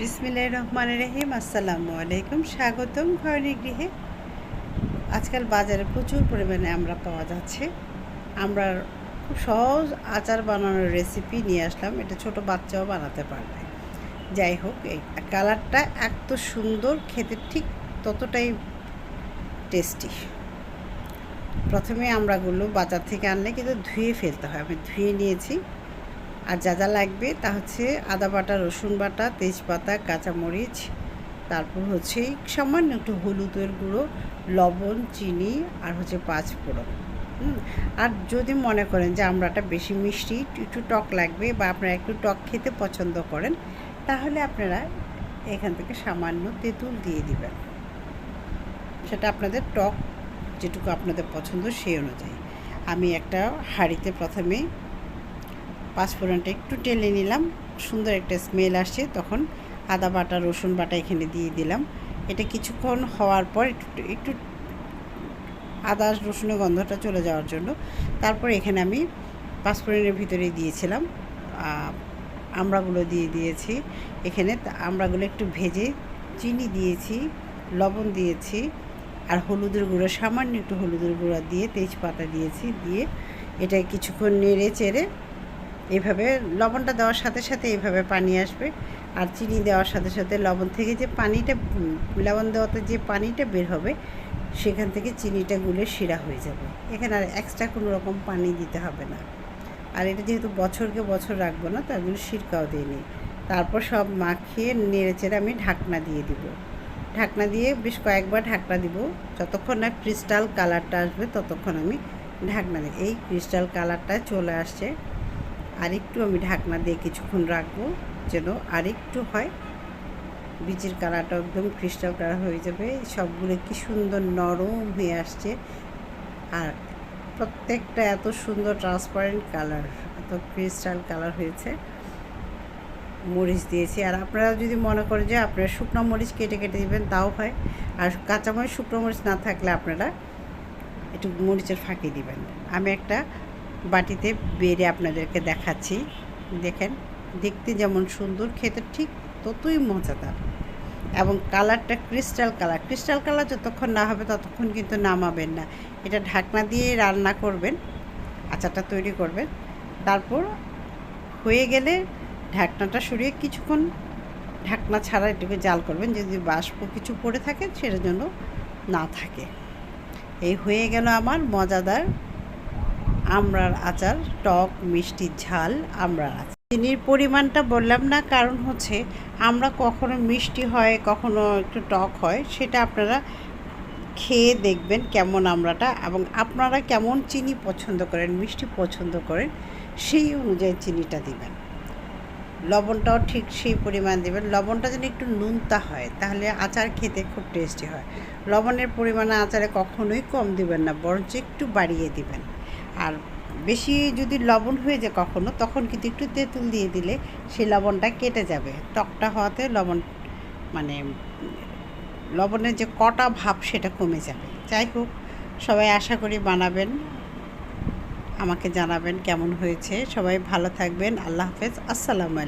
বিসমিল্লাহির রহমান রহিম আসসালামু আলাইকুম স্বাগতম ঘরণী গৃহে। আজকাল বাজারে প্রচুর পরিমাণে আমরা পাওয়া যাচ্ছে। আমরা খুব সহজ আচার বানানোর রেসিপি নিয়ে আসলাম। এটা ছোট বাচ্চাও বানাতে পারবে। যাই হোক, এই কালারটা এত সুন্দর, খেতে ঠিক ততটাই টেস্টি প্রথমে আমরাগুলো বাজার থেকে আনলে কিন্তু ধুয়ে ফেলতে হয়। আমি ধুয়ে নিয়েছি। আর যা যা লাগবে তা হচ্ছে আদা বাটা, রসুন বাটা, তেজপাতা, কাঁচামরিচ, তারপর হচ্ছে সামান্য একটু হলুদের গুঁড়ো, লবণ, চিনি আর হচ্ছে পাঁচ ফোড়ন। আর যদি মনে করেন যে আমরাটা বেশি মিষ্টি, একটু টক লাগবে বা আপনারা একটু টক খেতে পছন্দ করেন, তাহলে আপনারা এখান থেকে সামান্য তেঁতুল দিয়ে দিবেন। সেটা আপনাদের টক যেটুকু আপনাদের পছন্দ সেই অনুযায়ী। আমি একটা হাঁড়িতে প্রথমে পাঁচফোড়নটা একটু টেলে নিলাম, সুন্দর একটা স্মেল আসছে, তখন আদা বাটা, রসুন বাটা এখানে দিয়ে দিলাম। এটা কিছুক্ষণ হওয়ার পর একটু একটু আদা রসুনের গন্ধটা চলে যাওয়ার জন্য। তারপর এখানে আমি পাঁচফোড়নের ভিতরে দিয়েছিলাম। আমড়াগুলো দিয়ে দিয়েছি। এখানে আমড়াগুলো একটু ভেজে চিনি দিয়েছি, লবণ দিয়েছি আর হলুদের গুঁড়ো, সামান্য একটু হলুদের গুঁড়ো দিয়ে তেজপাতা দিয়েছি, দিয়ে এটা কিছুক্ষণ নেড়ে চেড়ে এইভাবে লবণটা দেওয়ার সাথে সাথে এইভাবে পানি আসবে আর চিনি দেওয়ার সাথে সাথে লবণ থেকে যে পানিটা, লবণ দেওয়াতে যে পানিটা বের হবে, সেখান থেকে চিনিটা গুলে শিরা হয়ে যাবে। এখানে আর এক্সট্রা কোনো রকম পানি দিতে হবে না। আর এটা যেহেতু বছরকে বছর রাখব না, তার জন্য সিরকাও দিইনি। তারপর সব মাখিয়ে নেড়ে চেড়ে আমি ঢাকনা দিয়ে দিব। ঢাকনা দিয়ে বেশ কয়েকবার ঢাকনা দিব। যতক্ষণ না ক্রিস্টাল কালারটা আসবে, ততক্ষণ আমি ঢাকনা দিই এই ক্রিস্টাল কালারটা চলে আসছে। আরেকটু আমি ঢাকনা দিয়ে কিছুক্ষণ রাখব যেন আরেকটু হয়। বীজের কালারটা একদম ক্রিস্টাল কালার হয়ে যাবে। সবগুলো কি সুন্দর নরম হয়ে আসছে। আর প্রত্যেকটা এত সুন্দর ট্রান্সপারেন্ট কালার এত ক্রিস্টাল কালার হয়েছে। মরিচ দিয়েছি। আর আপনারা যদি মনে করেন যে আপনারা শুকনো মরিচ কেটে কেটে দেবেন, তাও হয়। আর কাঁচামরিচ, শুকনো মরিচ না থাকলে আপনারা একটু মরিচের ফাঁকি দিবেন। আমি একটা বাটিতে বেড়ে আপনাদেরকে দেখাচ্ছি। দেখেন, দেখতে যেমন সুন্দর, খেতে ঠিক ততই মজাদার। এবং কালারটা ক্রিস্টাল কালার। ক্রিস্টাল কালার যতক্ষণ না হবে ততক্ষণ কিন্তু নামাবেন না। এটা ঢাকনা দিয়ে রান্না করবেন, আচারটা তৈরি করবেন। তারপর হয়ে গেলে ঢাকনাটা সরিয়ে কিছুক্ষণ ঢাকনা ছাড়া এটুকু জাল করবেন। যদি বাষ্প কিছু পড়ে থাকে সেটার জন্য না থাকে। এই হয়ে গেল আমার মজাদার আমড়ার আচার, টক, মিষ্টি, ঝাল আমড়ার আচার। চিনির পরিমাণটা বললাম না, কারণ হচ্ছে আমরা কখনো মিষ্টি হয়, কখনো একটু টক হয়, সেটা আপনারা খেয়ে দেখবেন কেমন আমরাটা এবং আপনারা কেমন চিনি পছন্দ করেন, মিষ্টি পছন্দ করেন, সেই অনুযায়ী চিনিটা দিবেন। লবণটাও ঠিক সেই পরিমাণ দেবেন। লবণটা যেন একটু নুনতা হয়, তাহলে আচার খেতে খুব টেস্টি হয়। লবণের পরিমাণে আচারে কখনোই কম দিবেন না, বরঞ্চ একটু বাড়িয়ে দিবেন। আর বেশি যদি লবণ হয়ে যায় কখনো, তখন কিন্তু একটু তেঁতুল দিয়ে দিলে সেই লবণটা কেটে যাবে। টকটা হওয়াতে লবণ মানে লবণের যে কটা ভাব সেটা কমে যাবে। যাই হোক, সবাই আশা করি বানাবেন আমাকে জানাবেন কেমন হয়েছে। সবাই ভালো থাকবেন। আল্লাহ হাফেজ। আসসালামু